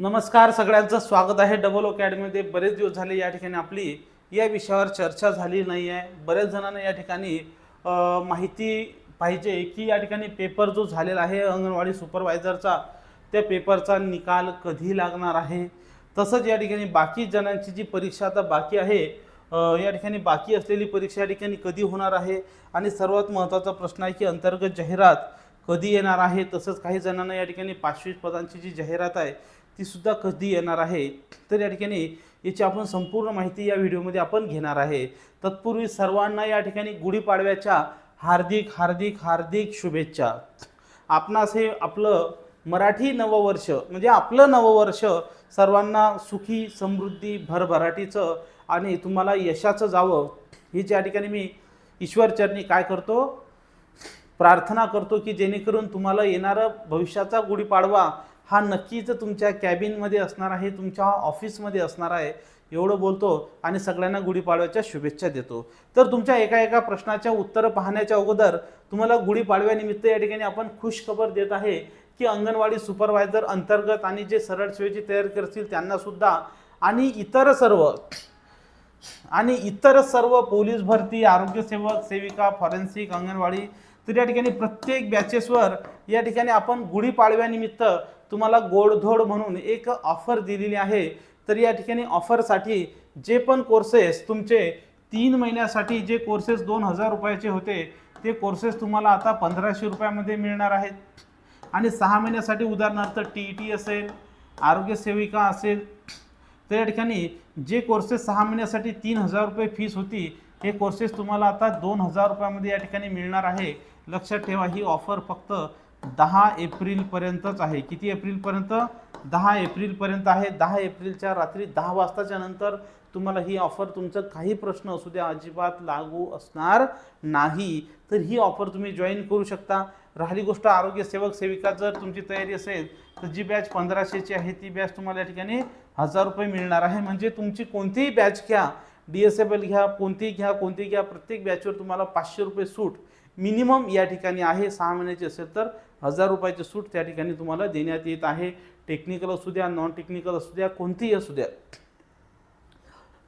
नमस्कार सगळ्यांचं स्वागत आहे. डबल अकॅडमीमध्ये बरेच दिवस झाले या ठिकाणी आपली. या विषयावर चर्चा झाली नाही आहे. बऱ्याच जणांना या ठिकाणी माहिती पाहिजे की या ठिकाणी पेपर जो झालेला आहे अंगणवाडी सुपरवायझरचा त्या पेपरचा निकाल कधी लागणार आहे? तसंच या ठिकाणी बाकी जणांची जी परीक्षा आता बाकी आहे या ठिकाणी बाकी असलेली परीक्षा या ठिकाणी कधी होणार आहे? आणि सर्वात महत्त्वाचा प्रश्न आहे की अंतर्गत जाहिरात कधी येणार आहे? तसंच काही जणांना या ठिकाणी पाचवीस पदांची जी जाहिरात आहे तीसुद्धा कधी येणार आहे? तर या ठिकाणी याची आपण संपूर्ण माहिती या व्हिडिओमध्ये आपण घेणार आहे. तत्पूर्वी सर्वांना या ठिकाणी गुढीपाडव्याच्या हार्दिक हार्दिक हार्दिक शुभेच्छा. आपणास हे आपलं मराठी नववर्ष म्हणजे आपलं नववर्ष सर्वांना सुखी समृद्धी भरभराटीचं आणि तुम्हाला यशाचं जावं हीच या ठिकाणी मी ईश्वरचरणी काय करतो? प्रार्थना करतो की जेणेकरून तुम्हाला येणारं भविष्याचा गुढीपाडवा हा नक्कीच तुमच्या कॅबिनमध्ये असणार आहे तुमच्या ऑफिसमध्ये असणार आहे एवढं बोलतो आणि सगळ्यांना गुढीपाडव्याच्या शुभेच्छा देतो. तर तुमच्या एका एका प्रश्नाच्या उत्तरं पाहण्याच्या अगोदर तुम्हाला गुढीपाडव्यानिमित्त या ठिकाणी आपण खुश खबर देत आहे की अंगणवाडी सुपरवायझर अंतर्गत आणि जे सरळ सेवेची तयारी करतील त्यांनासुद्धा आणि इतर सर्व आणि इतर सर्व पोलीस भरती आरोग्य सेवक सेविका फॉरेन्सिक अंगणवाडी तर या ठिकाणी प्रत्येक बॅचेसवर या ठिकाणी आपण गुढीपाडव्यानिमित्त तुम्हाला गोडधोड म्हणून एक ऑफर दिलेली आहे तर या ठिकाणी ऑफरसाठी जे पण कोर्सेस तुमचे तीन महिन्यासाठी जे कोर्सेस दोन हजार रुपयाचे होते ते कोर्सेस तुम्हाला आता पंधराशे रुपयामध्ये मिळणार आहेत. आणि सहा महिन्यासाठी उदाहरणार्थ टी ई टी असेल आरोग्य सेविका असेल तर या ठिकाणी जे कोर्सेस सहा महिन्यासाठी तीन हजार रुपये फीस होती हे कोर्सेस तुम्हाला आता दोन हजार रुपयामध्ये या ठिकाणी मिळणार आहे. लक्षात ठेवा ही ऑफर फक्त दहा एप्रिलपर्यंतच आहे. किती एप्रिलपर्यंत? दहा एप्रिलपर्यंत आहे. दहा एप्रिलच्या रात्री दहा वाजताच्या नंतर तुम्हाला ही ऑफर तुमचं काही प्रश्न असू द्या अजिबात लागू असणार नाही. तर ही ऑफर तुम्ही जॉईन करू शकता. राहिली गोष्ट आरोग्य सेवक सेविका जर तुमची तयारी असेल तर जी बॅच पंधराशेची आहे ती बॅच तुम्हाला या ठिकाणी हजार रुपये मिळणार आहे. म्हणजे तुमची कोणतीही बॅच घ्या. डी एस एफ एल घ्या कोणतीही घ्या कोणतीही घ्या प्रत्येक बॅचवर तुम्हाला पाचशे रुपये सूट मिनिमम या ठिकाणी आहे सहा महिन्याची असेल तर हजार रुपयाची सूट त्या ठिकाणी तुम्हाला देण्यात येत आहे. टेक्निकल असू द्या नॉन टेक्निकल असू द्या कोणतीही असू द्या.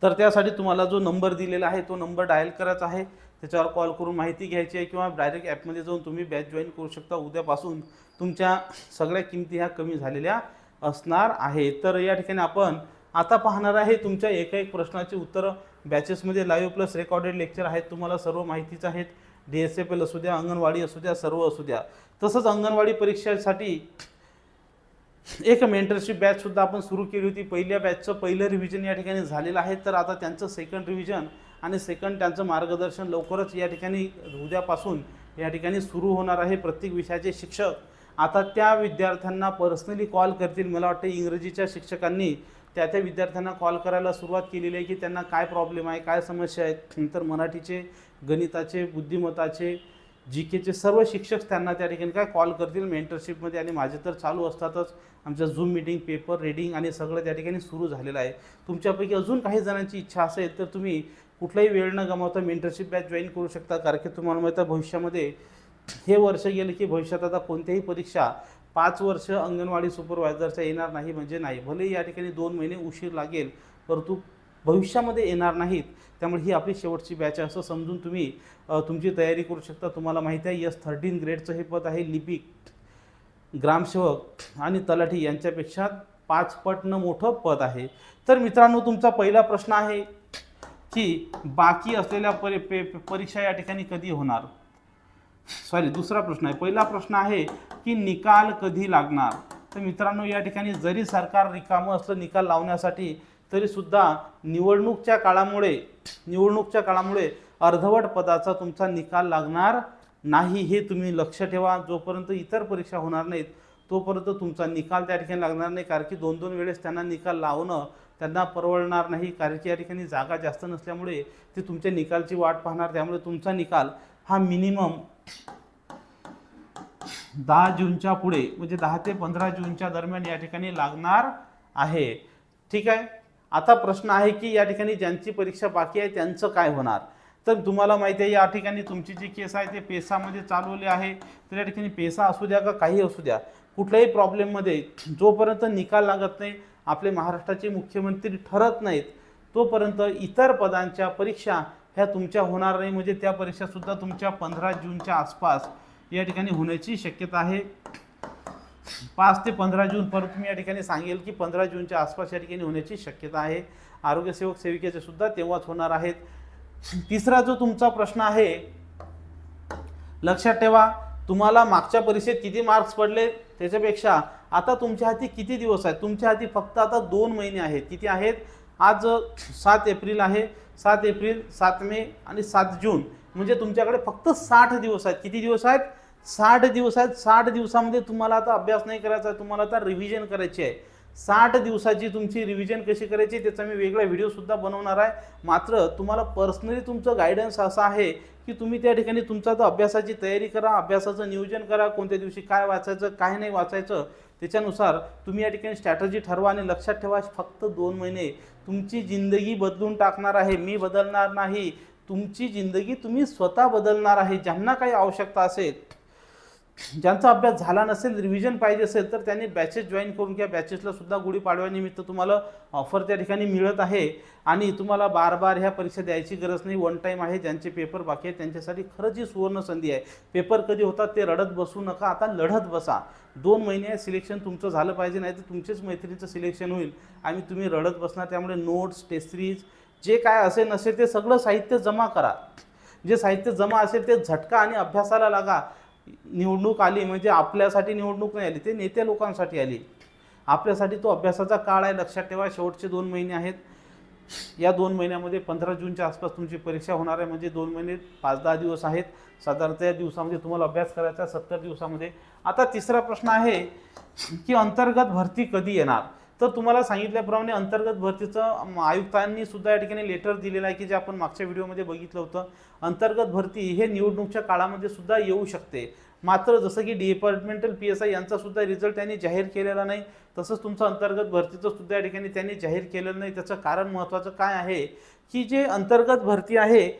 तर त्यासाठी तुम्हाला जो नंबर दिलेला आहे तो नंबर डायल करायचा आहे. त्याच्यावर कॉल करून माहिती घ्यायची आहे किंवा डायरेक्ट ॲपमध्ये जाऊन तुम्ही बॅच जॉईन करू शकता. उद्यापासून तुमच्या सगळ्या किमती ह्या कमी झालेल्या असणार आहे तर या ठिकाणी आपण आता पाहणार आहे तुमच्या एका एक प्रश्नाची उत्तरं. बॅचेसमध्ये लाईव्ह प्लस रेकॉर्डेड लेक्चर आहेत. तुम्हाला सर्व माहितीच आहेत. डी एस एफ एल असू द्या अंगणवाडी असू द्या सर्व असू द्या. तसंच अंगणवाडी परीक्षेसाठी एक मेंटरशिप बॅचसुद्धा आपण सुरू केली होती. पहिल्या बॅचचं पहिलं रिव्हिजन या ठिकाणी झालेलं आहे. तर आता त्यांचं सेकंड रिव्हिजन आणि सेकंड त्यांचं मार्गदर्शन लवकरच या ठिकाणी उद्यापासून या ठिकाणी सुरू होणार आहे. प्रत्येक विषयाचे शिक्षक आता त्या विद्यार्थ्यांना पर्सनली कॉल करतील. मला वाटतं इंग्रजीच्या शिक्षकांनी त्या त्या विद्यार्थ्यांना कॉल करायला सुरुवात केलेली आहे की त्यांना काय प्रॉब्लेम आहे काय समस्या आहेत? नंतर मराठीचे गणिताचे बुद्धिमत्ताचे जी केचे सर्व शिक्षक त्यांना त्या ठिकाणी काय कॉल करतील मेंटरशिपमध्ये आणि माझे तर चालू असतातच. आमच्या झूम मिटिंग पेपर रीडिंग आणि सगळं त्या ठिकाणी सुरू झालेलं आहे. तुमच्यापैकी अजून काही जणांची इच्छा असेल तर तुम्ही कुठलाही वेळ न गमावता मेंटरशिप बॅच जॉईन करू शकता. कारण की तुम्हाला माहिती आहे भविष्यामध्ये हे वर्ष गेलं की भविष्यात आता कोणत्याही परीक्षा पाच वर्ष अंगणवाडी सुपरवायझरच्या येणार नाही म्हणजे नाही. भले या ठिकाणी दोन महिने उशीर लागेल परंतु भविष्यामध्ये येणार नाहीत. त्यामुळे ही आपली शेवटची बॅच आहे. असं समजून तुम्ही तुमची तयारी करू शकता. तुम्हाला माहिती आहे यस थर्टीन ग्रेडचं हे पद आहे लिपिक ग्रामसेवक आणि तलाठी यांच्यापेक्षा पाच पटनं मोठं पद आहे. तर मित्रांनो तुमचा पहिला प्रश्न आहे की बाकी असलेल्या परी पे- परीक्षा या ठिकाणी कधी होणार? सॉरी दुसरा प्रश्न आहे. पहिला प्रश्न आहे की निकाल कधी लागणार? तर मित्रांनो या ठिकाणी जरी सरकार रिकामं असलं निकाल लावण्यासाठी तरीसुद्धा निवडणूकच्या काळामुळे निवडणूकच्या काळामुळे अर्धवट पदाचा तुमचा निकाल लागणार नाही हे तुम्ही लक्ष ठेवा. जोपर्यंत इतर परीक्षा होणार नाहीत तोपर्यंत तुमचा निकाल त्या ठिकाणी लागणार नाही. कारण की दोन दोन वेळेस त्यांना निकाल लावणं त्यांना परवडणार नाही. कारण की या ठिकाणी जागा जास्त नसल्यामुळे ते तुमच्या निकालची वाट पाहणार. त्यामुळे तुमचा निकाल हा मिनिमम दहा जूनच्या पुढे म्हणजे दहा ते पंधरा जूनच्या दरम्यान या ठिकाणी लागणार आहे. ठीक आहे? आता प्रश्न आहे की या ठिकाणी ज्यांची परीक्षा बाकी आहे त्यांचं काय होणार? तर तुम्हाला माहिती आहे या ठिकाणी तुमची जी केस आहे ते पेसामध्ये चालवली आहे. तर या ठिकाणी पेसा असू द्या का काही असू द्या कुठल्याही प्रॉब्लेममध्ये जोपर्यंत निकाल लागत नाही आपले महाराष्ट्राचे मुख्यमंत्री ठरत नाहीत तोपर्यंत इतर पदांच्या परीक्षा ह्या तुमच्या होणार नाही. म्हणजे त्या परीक्षासुद्धा तुमच्या पंधरा जूनच्या आसपास या ठिकाणी होण्याची शक्यता आहे. पाच ते पंधरा जून परत मी या ठिकाणी सांगेल की पंधरा जूनच्या आसपास या ठिकाणी होण्याची शक्यता आहे. आरोग्यसेवक सेविकेचे सुद्धा तेव्हाच होणार आहेत. तिसरा जो तुमचा प्रश्न आहे लक्षात ठेवा तुम्हाला मागच्या परीक्षेत किती मार्क्स पडले त्याच्यापेक्षा आता तुमच्या हाती किती दिवस आहेत? तुमच्या हाती फक्त आता दोन महिने आहेत. किती आहेत? आज सात एप्रिल आहे. सात एप्रिल सात मे आणि सात जून. म्हणजे तुमच्याकडे फक्त साठ दिवस आहेत. किती दिवस आहेत? साठ दिवस आहेत साठ दिवसामध्ये तुम्हाला आता अभ्यास नाही करायचा आहे तुम्हाला आता रिव्हिजन करायची आहे. साठ दिवसाची तुमची रिव्हिजन कशी करायची त्याचा मी वेगळा व्हिडिओसुद्धा बनवणार आहे. मात्र तुम्हाला पर्सनली तुमचं गायडन्स असं आहे की तुम्ही त्या ठिकाणी तुमचा तर अभ्यासाची तयारी करा अभ्यासाचं नियोजन करा कोणत्या दिवशी काय वाचायचं काय नाही वाचायचं त्याच्यानुसार तुम्ही या ठिकाणी स्ट्रॅटजी ठरवा आणि लक्षात ठेवा फक्त दोन महिने तुमची जिंदगी बदलून टाकणार आहे. मी बदलणार नाही. तुमची जिंदगी तुम्ही स्वतः बदलणार आहे. ज्यांना काही आवश्यकता असेल ज्यांचा अभ्यास झाला नसेल रिव्हिजन पाहिजे असेल तर त्यांनी बॅचेस जॉईन करून किंवा बॅचेसला सुद्धा गुढीपाडव्यानिमित्त तुम्हाला ऑफर त्या ठिकाणी मिळत आहे. आणि तुम्हाला बार बार ह्या परीक्षा द्यायची गरज नाही. वन टाईम आहे ज्यांचे पेपर बाकी आहेत त्यांच्यासाठी खरंच ही सुवर्ण संधी आहे. पेपर कधी होतात ते रडत बसू नका आता लढत बसा. दोन महिने सिलेक्शन तुमचं झालं पाहिजे नाही तर तुमचेच मैत्रिणीचं सिलेक्शन होईल. आणि तुम्ही रडत बसणार त्यामुळे नोट्स टेस्ट सिरीज जे काय असेल नसेल ते सगळं साहित्य जमा करा. जे साहित्य जमा असेल ते झटका आणि अभ्यासाला लागा. निवडणूक आली म्हणजे आपल्यासाठी निवडणूक नाही आली ते नेत्या लोकांसाठी आली. आपल्यासाठी तो अभ्यासाचा काळ आहे लक्षात ठेवा शेवटचे दोन महिने आहेत. या दोन महिन्यामध्ये पंधरा जूनच्या आसपास तुमची परीक्षा होणार आहे म्हणजे दोन महिने पाच दहा दिवस आहेत. साधारणतः या दिवसामध्ये तुम्हाला अभ्यास करायचा सत्तर दिवसामध्ये. आता तिसरा प्रश्न आहे की अंतर्गत भरती कधी येणार? तर तुम्हाला सांगितल्याप्रमाणे अंतर्गत भरतीचं आयुक्तांनी सुद्धा या ठिकाणी लेटर दिलेलं आहे की जे आपण मागच्या व्हिडिओमध्ये बघितलं होतं. अंतर्गत भरती हे निवडणूकच्या काळामध्ये सुद्धा येऊ शकते. मात्र जसं की डिपार्टमेंटल पी एस आय यांचा सुद्धा रिझल्ट त्यांनी जाहीर केलेला नाही तसंच तुमचं अंतर्गत भरतीचं सुद्धा या ठिकाणी त्यांनी जाहीर केलेलं नाही. त्याचं कारण महत्त्वाचं काय आहे? की जे अंतर्गत भरती आहे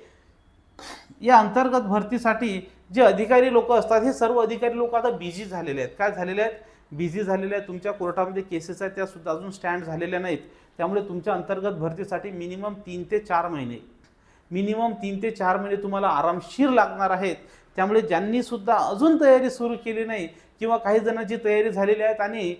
या अंतर्गत भरतीसाठी जे अधिकारी लोक असतात हे सर्व अधिकारी लोक आता बिझी झालेले आहेत. काय झालेले आहेत? बिझी झालेल्या आहेत. तुमच्या कोर्टामध्ये केसेस आहेत त्या सुद्धा अजून स्टँड झालेल्या नाहीत. त्यामुळे तुमच्या अंतर्गत भरतीसाठी मिनिमम तीन ते चार महिने. मिनिमम तीन ते चार महिने तुम्हाला आरामशीर लागणार आहेत. त्यामुळे ज्यांनी सुद्धा अजून तयारी सुरू केली नाही किंवा काही जणांची तयारी झालेली आहेत आणि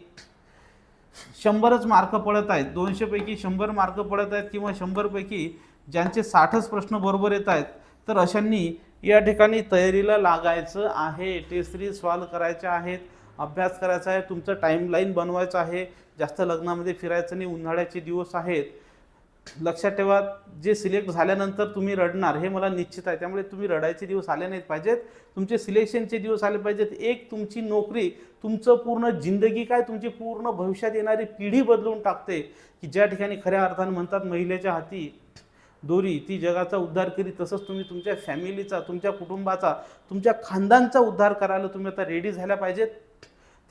शंभरच मार्क पडत आहेत दोनशेपैकी शंभर मार्क पडत आहेत किंवा शंभरपैकी ज्यांचे साठच प्रश्न बरोबर येत आहेत तर अशांनी या ठिकाणी तयारीला लागायचं आहे. टेस्ट सिरीज सॉल्व करायच्या आहेत. अभ्यास करायचा आहे तुमचं टाईमलाईन बनवायचं आहे जास्त लग्नामध्ये फिरायचं नाही उन्हाळ्याचे दिवस आहेत. लक्षात ठेवा जे सिलेक्ट झाल्यानंतर तुम्ही रडणार हे मला निश्चित आहे. त्यामुळे तुम्ही रडायचे दिवस आले नाहीत पाहिजेत. तुमचे सिलेक्शनचे दिवस आले पाहिजेत. एक तुमची नोकरी तुमचं पूर्ण जिंदगी काय तुमची पूर्ण भविष्यात येणारी पिढी बदलून टाकते. की ज्या ठिकाणी खऱ्या अर्थानं म्हणतात महिलेच्या हाती दोरी ती जगाचा उद्धार करी तसंच तुम्ही तुमच्या फॅमिलीचा तुमच्या कुटुंबाचा तुमच्या खानदानचा उद्धार करायला तुम्ही आता रेडी झाल्या पाहिजेत.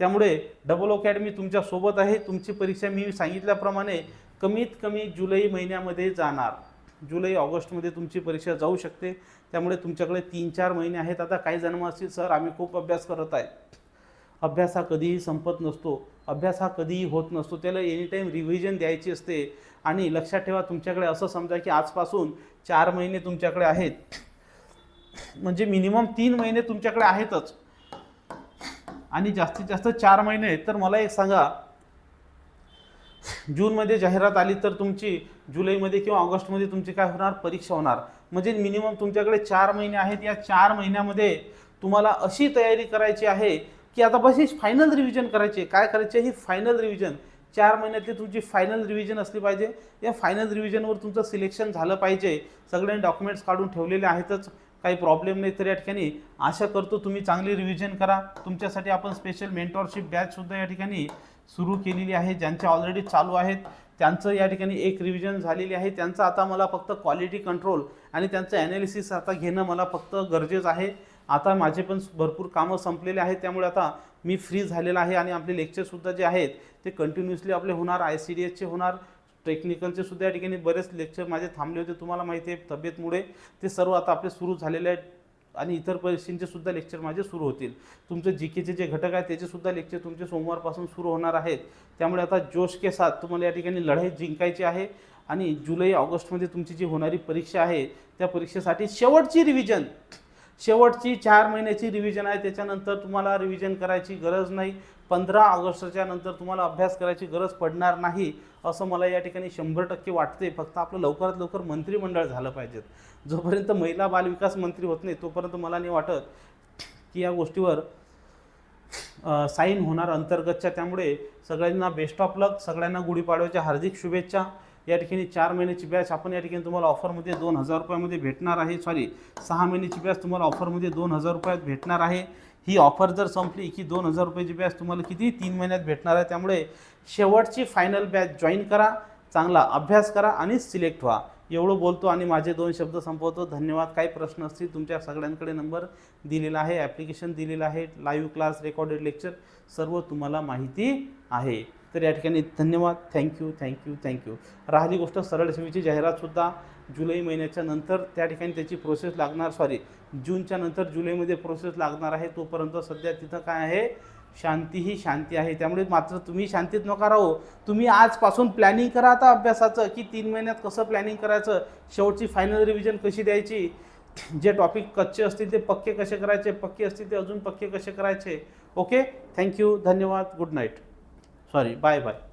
त्यामुळे डबल अकॅडमी तुमच्यासोबत आहे. तुमची परीक्षा मी सांगितल्याप्रमाणे कमीत कमी जुलै महिन्यामध्ये जाणार. जुलै ऑगस्टमध्ये तुमची परीक्षा जाऊ शकते. त्यामुळे तुमच्याकडे तीन चार महिने आहेत. आता काही जन्म असतील सर आम्ही खूप अभ्यास करत आहे. अभ्यास हा कधीही संपत नसतो. अभ्यास हा कधीही होत नसतो. त्याला एनी टाईम रिव्हिजन द्यायची असते. आणि लक्षात ठेवा तुमच्याकडे असं समजा की आजपासून चार महिने तुमच्याकडे आहेत. म्हणजे मिनिमम तीन महिने तुमच्याकडे आहेतच. आणि जास्तीत जास्त चार महिने आहेत. तर मला एक सांगा जूनमध्ये जाहिरात आली तर तुमची जुलैमध्ये किंवा ऑगस्टमध्ये तुमची काय होणार? परीक्षा होणार. म्हणजे मिनिमम तुमच्याकडे चार महिने आहेत. या चार महिन्यामध्ये तुम्हाला अशी तयारी करायची आहे की आता बस ही फायनल रिव्हिजन करायची आहे. काय करायची ही फायनल रिव्हिजन चार महिन्यातली तुमची फायनल रिव्हिजन असली पाहिजे. या फायनल रिव्हिजनवर तुमचं सिलेक्शन झालं पाहिजे. सगळे डॉक्युमेंट्स काढून ठेवलेले आहेतच. काही प्रॉब्लेम नाही तर या ठिकाणी आशा करतो तुम्ही चांगली रिव्हिजन करा. तुमच्यासाठी आपण स्पेशल मेंटॉरशिप बॅचसुद्धा या ठिकाणी सुरू केलेली आहे. ज्यांचे ऑलरेडी चालू आहेत त्यांचं या ठिकाणी एक रिव्हिजन झालेली आहे. त्यांचं आता मला फक्त क्वालिटी कंट्रोल आणि त्यांचं ॲनालिसिस आता घेणं मला फक्त गरजेचं आहे. आता माझे पण भरपूर कामं संपलेले आहेत. त्यामुळे आता मी फ्री झालेला आहे आणि आपले लेक्चरसुद्धा जे आहेत ते कंटिन्युअसली आपले होणार आय सी डी एसचे होणार. टेक्निकलचे सुद्धा या ठिकाणी बरेच लेक्चर माझे थांबले होते. तुम्हाला माहिती आहे तब्येतमुळे ते सर्व आता आपले सुरू झालेले आहेत आणि इतर परीक्षांचे सुद्धा लेक्चर माझे सुरू होतील. तुमचे जी केचे जे घटक आहेत त्याचे सुद्धा लेक्चर तुमचे सोमवारपासून सुरू होणार आहेत. त्यामुळे आता जोश के साथ तुम्हाला या ठिकाणी लढाई जिंकायची आहे आणि जुलै ऑगस्टमध्ये तुमची जी होणारी परीक्षा आहे त्या परीक्षेसाठी शेवटची रिव्हिजन शेवटची चार महिन्याची रिव्हिजन आहे त्याच्यानंतर तुम्हाला रिव्हिजन करायची गरज नाही. पंधरा ऑगस्टच्या नंतर तुम्हाला अभ्यास करायची गरज पडणार नाही असं मला या ठिकाणी शंभर टक्के वाटते फक्त आपलं लवकरात लवकर मंत्रिमंडळ झालं पाहिजेत. जोपर्यंत महिला बालविकास मंत्री होत नाही तोपर्यंत मला नाही वाटत की या गोष्टीवर साईन होणार अंतर्गतच्या. त्यामुळे सगळ्यांना बेस्ट ऑफ लक सगळ्यांना गुढीपाडव्याच्या हार्दिक शुभेच्छा. या ठिकाणी चार महिन्याची बॅच आपण या ठिकाणी तुम्हाला ऑफरमध्ये दोन हजार रुपयामध्ये भेटणार आहे. सॉरी सहा महिन्याची बॅच तुम्हाला ऑफरमध्ये दोन हजार रुपयात भेटणार आहे. ही ऑफर जर संपली की दोन हजार रुपयाची बॅच तुम्हाला किती? तीन महिन्यात भेटणार आहे. त्यामुळे शेवटची फायनल बॅच जॉईन करा चांगला अभ्यास करा आणि सिलेक्ट व्हा. एवढं बोलतो आणि माझे दोन शब्द संपवतो. धन्यवाद. काही प्रश्न असतील तुमच्या सगळ्यांकडे नंबर दिलेला आहे ॲप्लिकेशन दिलेलं आहे लाईव्ह क्लास रेकॉर्डेड लेक्चर सर्व तुम्हाला माहिती आहे. तर या ठिकाणी धन्यवाद. थँक्यू थँक्यू थँक्यू राहिली गोष्ट सरळ सेवेची जाहिरातसुद्धा जुलै महिन्याच्या नंतर त्या ठिकाणी त्याची प्रोसेस लागणार सॉरी जूनच्या नंतर जुलैमध्ये प्रोसेस लागणार आहे. तोपर्यंत सध्या तिथं काय आहे? शांती ही शांती आहे. त्यामुळे मात्र तुम्ही शांतीत नका राहो. तुम्ही आजपासून प्लॅनिंग करा आता अभ्यासाचं की तीन महिन्यात कसं प्लॅनिंग करायचं? शेवटची फायनल रिव्हिजन कशी द्यायची? जे टॉपिक कच्चे असतील ते पक्के कसे करायचे? पक्के असतील ते अजून पक्के कसे करायचे? ओके थँक्यू धन्यवाद. Good night sorry bye bye